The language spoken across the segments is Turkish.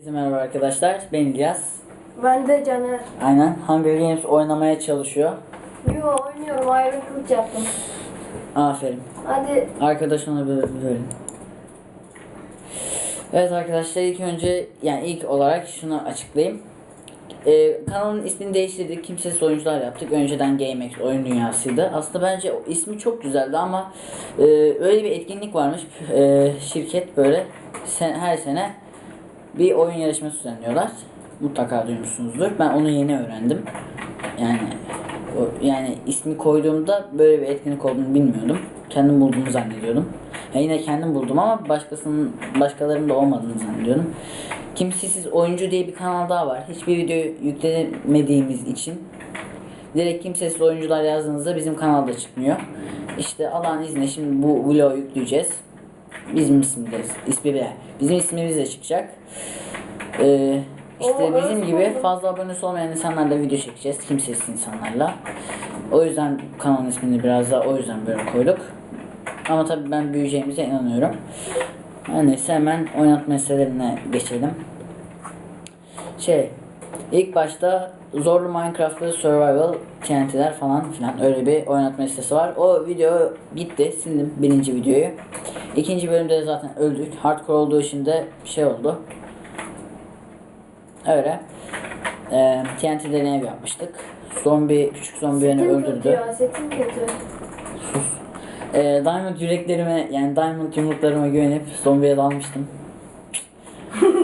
Herkese merhaba arkadaşlar. Ben İlyas. Ben de Caner. Aynen Hunger Games oynamaya çalışıyor. Yo oynuyorum Iron Kılıç yaptım. Aferin. Hadi Arkadaş ona böyle. Evet arkadaşlar ilk önce yani ilk olarak şunu açıklayayım. Ee, kanalın ismini değiştirdik. Kimsesiz oyuncular yaptık. Önceden GameX oyun dünyasıydı. Aslında bence ismi çok güzeldi ama e, öyle bir etkinlik varmış. E, şirket böyle sen, her sene bir oyun yarışması düzenliyorlar. Mutlaka duymuşsunuzdur. Ben onu yeni öğrendim. Yani o, yani ismi koyduğumda böyle bir etkinlik olduğunu bilmiyordum. Kendim bulduğumu zannediyordum. Ya yine kendim buldum ama başkasının başkalarının da olmadığını zannediyordum. Kimsesiz oyuncu diye bir kanal daha var. Hiçbir video yüklemediğimiz için direkt kimsesiz oyuncular yazdığınızda bizim kanalda çıkmıyor. İşte Allah'ın izniyle şimdi bu vlogu yükleyeceğiz. Bizim ismimiz, ismi de, bizim ismimiz de çıkacak. Ee, işte bizim gibi fazla abonesi olmayan insanlarla video çekeceğiz. Kimsesiz insanlarla. O yüzden kanalın ismini biraz da o yüzden böyle koyduk. Ama tabii ben büyüyeceğimize inanıyorum. Neyse hemen oynatma listelerine geçelim. Şey, ilk başta zorlu Minecraft'lı Survival TNT'ler falan filan öyle bir oynatma listesi var. O video gitti, sildim birinci videoyu. İkinci bölümde de zaten öldük. Hardcore olduğu için de şey oldu. Öyle. Ee, TNT'den ev yapmıştık. Zombi, küçük zombi beni öldürdü. setim kötü. Ee, Diamond yüreklerime yani Diamond yumruklarıma güvenip zombiye dalmıştım.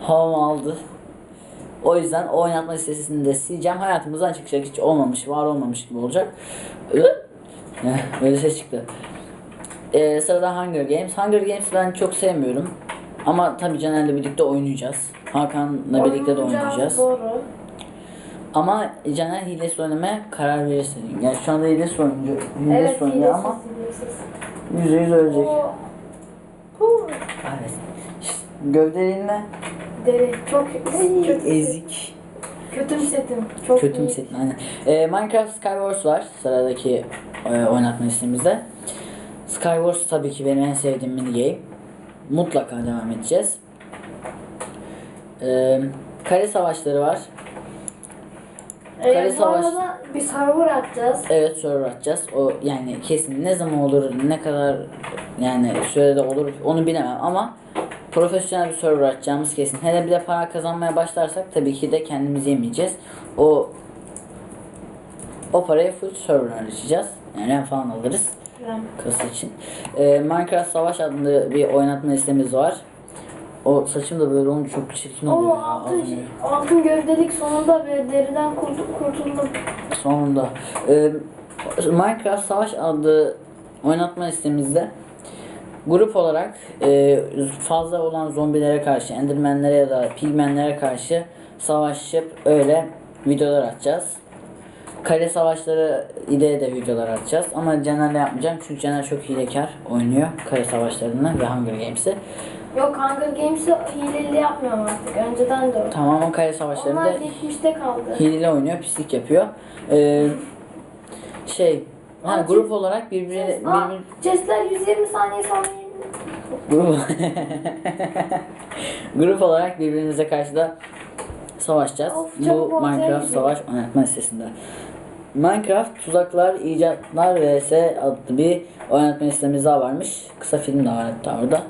Havamı aldı. O yüzden o oynatma listesini de sileceğim. Hayatımızdan çıkacak hiç olmamış, var olmamış gibi olacak. Böyle ses çıktı. Ee, sırada Hunger Games. Hunger Games ben çok sevmiyorum. Ama tabii Caner'le birlikte oynayacağız. Hakan'la birlikte de Oynayacağız. Doğru. Ama Caner hilesi oynamaya karar verirse. Yani şu anda hilesi oynuyor. Hilesi Evet oynuyor ama yüzde yüz ölecek. Evet. Gövdeliğinde Deri çok kötü. ezik. Kötüm setim. Çok Kötü iyi. hissettim aynen. Ee, Minecraft Skywars var sıradaki e, oynatma listemizde. Skywars tabii ki benim en sevdiğim mini game. Mutlaka devam edeceğiz. Ee, kare savaşları var. Kare Ee, bu savaş- arada bir server atacağız. Evet server açacağız. O yani kesin ne zaman olur, ne kadar yani sürede olur onu bilemem ama profesyonel bir server açacağımız kesin. Hele bir de para kazanmaya başlarsak tabii ki de kendimiz yemeyeceğiz. O o parayı full server harcayacağız. Yani falan alırız Kasa için. Ee, Minecraft Savaş adlı bir oynatma listemiz var. O saçım da böyle olunca çok çirkin oluyor. Ya, altın, almıyor. altın gövdelik sonunda bir deriden kurtul- kurtuldum. Sonunda. Ee, Minecraft Savaş adlı oynatma listemizde grup olarak e, fazla olan zombilere karşı, endermenlere ya da pigmenlere karşı savaşıp öyle videolar atacağız. Kare savaşları ile de videolar atacağız ama Caner'le yapmayacağım çünkü Caner çok hilekar oynuyor kare savaşlarını ve Hunger Games'i. Yok Hunger Games'i hileli yapmıyorum artık. Önceden de o. Tamam o kare savaşlarında Onlar geçmişte kaldı. hileli oynuyor, pislik yapıyor. Ee, şey, ha, Ama grup olarak birbiri, Aa, birbiri chestler 120 saniye sonra grup, grup olarak birbirimize karşı da savaşacağız. Of, Bu Minecraft savaş oynatma listesinde. Minecraft Tuzaklar İcatlar vs adlı bir oynatma listemiz daha varmış. Kısa film de var hatta orada.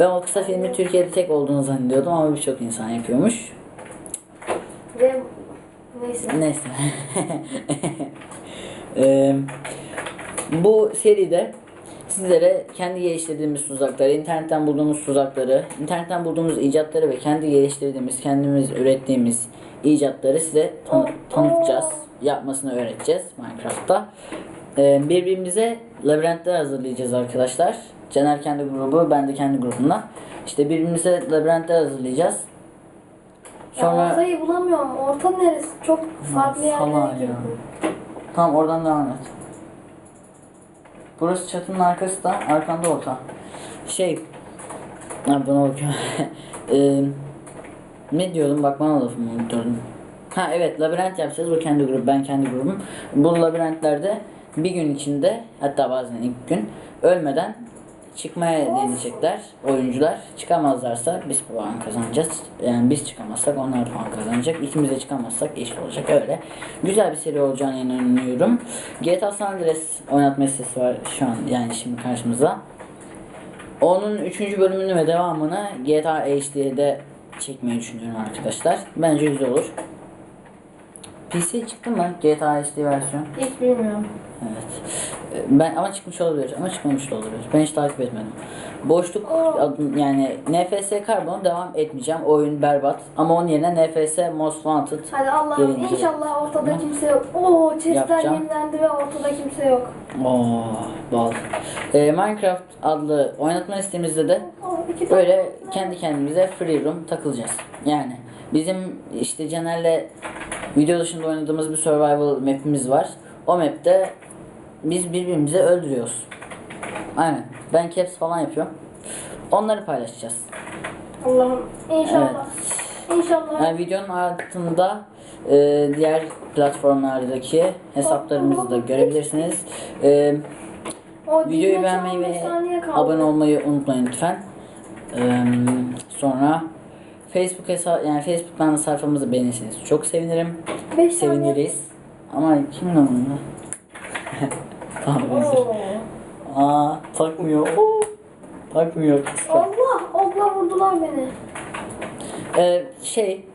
Ben o kısa filmi Türkiye'de tek olduğunu zannediyordum ama birçok insan yapıyormuş. ve neyse. Neyse. Eee, bu seride sizlere kendi geliştirdiğimiz tuzakları, internetten bulduğumuz tuzakları, internetten bulduğumuz icatları ve kendi geliştirdiğimiz, kendimiz ürettiğimiz icatları size tan- tanıtacağız. Yapmasını öğreteceğiz Minecraft'ta. Eee, birbirimize labirentler hazırlayacağız arkadaşlar. Caner kendi grubu, ben de kendi grubumla. İşte birbirimize labirentler hazırlayacağız. Ya ortayı bulamıyorum. Orta neresi? Çok farklı yerlere girdim. Tamam oradan devam et. Burası çatının arkası da arkanda orta. Şey. Ha buna bakıyorum. Eee ne diyordum bak bana lafımı unuturdum. Ha evet labirent yapacağız. O kendi grup ben kendi grubum. Bu labirentlerde bir gün içinde hatta bazen ilk gün ölmeden çıkmaya deneyecekler oyuncular. Çıkamazlarsa biz puan kazanacağız. Yani biz çıkamazsak onlar puan kazanacak. İkimiz de çıkamazsak eşit olacak öyle. Güzel bir seri olacağına inanıyorum. GTA San Andreas oynatma listesi var şu an yani şimdi karşımıza. Onun 3. bölümünü ve devamını GTA HD'de çekmeyi düşünüyorum arkadaşlar. Bence güzel olur. PC çıktı mı GTA HD versiyon? Hiç bilmiyorum. Evet. Ee, Ben ama çıkmış olabilir ama çıkmamış da olabilir. Ben hiç takip etmedim. Boşluk adın yani NFS Carbon devam etmeyeceğim. Oyun berbat. Ama onun yerine NFS Most Wanted Hadi Allah'ım Gelince- inşallah ortada kimse yok. Oo chestler Yapacağım. yenilendi ve ortada kimse yok. Oo, bal. Ee, Minecraft adlı oynatma listemizde de Oo, iki tane. böyle kendi kendimize free room takılacağız. Yani bizim işte Caner'le video dışında oynadığımız bir survival map'imiz var. O map'te biz birbirimizi öldürüyoruz. Aynen. Ben caps falan yapıyorum. Onları paylaşacağız. Allah'ım inşallah. İnşallah. Yani videonun altında e, diğer platformlardaki hesaplarımızı da görebilirsiniz. E, O videoyu beğenmeyi ve abone olmayı unutmayın lütfen. E, sonra Facebook hesap yani Facebook'tan da sayfamızı beğenirseniz çok sevinirim. Beş. Seviniriz. Ama kimin umurunda? tamam. Aa takmıyor. Oo, takmıyor kıskan. Allah! Allah vurdular beni. Ee, şey,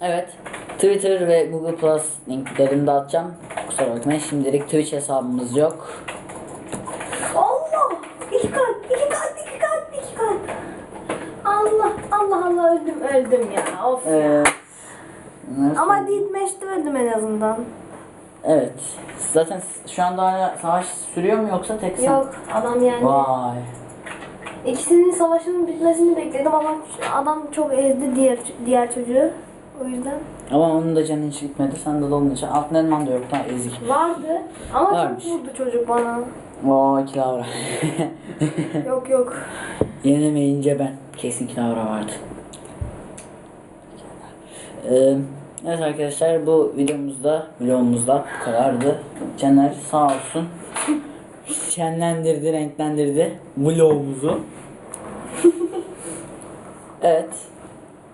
evet. Twitter ve Google Plus linklerini de atacağım. Kusura bakmayın şimdilik Twitch hesabımız yok. Allah! İki kalp, iki kalp, iki kalp, iki kalp. Allah, Allah Allah öldüm, öldüm ya. Of Ee, ya. Ama Deathmatch'te öldüm en azından. Evet. Zaten şu anda hala savaş sürüyor mu yoksa tek sen? Yok, adam yani. Vay. İkisinin savaşının bitmesini bekledim ama adam çok ezdi diğer diğer çocuğu. O yüzden Ama onun da canı hiç gitmedi. Sen de dolunca. Altın elman da yok lan ezik. vardı ama Varmış. çok vurdu çocuk bana. Oo kilavra. Yok yok. Yenemeyince ben. Kesin kilavra vardı. Ee, evet arkadaşlar bu videomuzda vlogumuzda bu kadardı. Caner sağ olsun. Şenlendirdi, renklendirdi vlogumuzu. evet.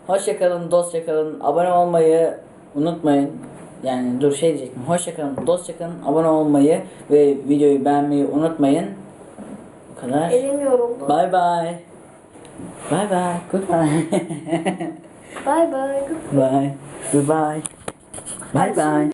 Hoşça kalın, dostça kalın. Abone olmayı unutmayın. Yani dur şey diyecektim. Hoşça kalın, dostça kalın. Abone olmayı ve videoyu beğenmeyi unutmayın. Bu kadar. Elim yoruldu. Bye bye. Bye bye. Goodbye. Bye bye. bye. Goodbye. Bye bye.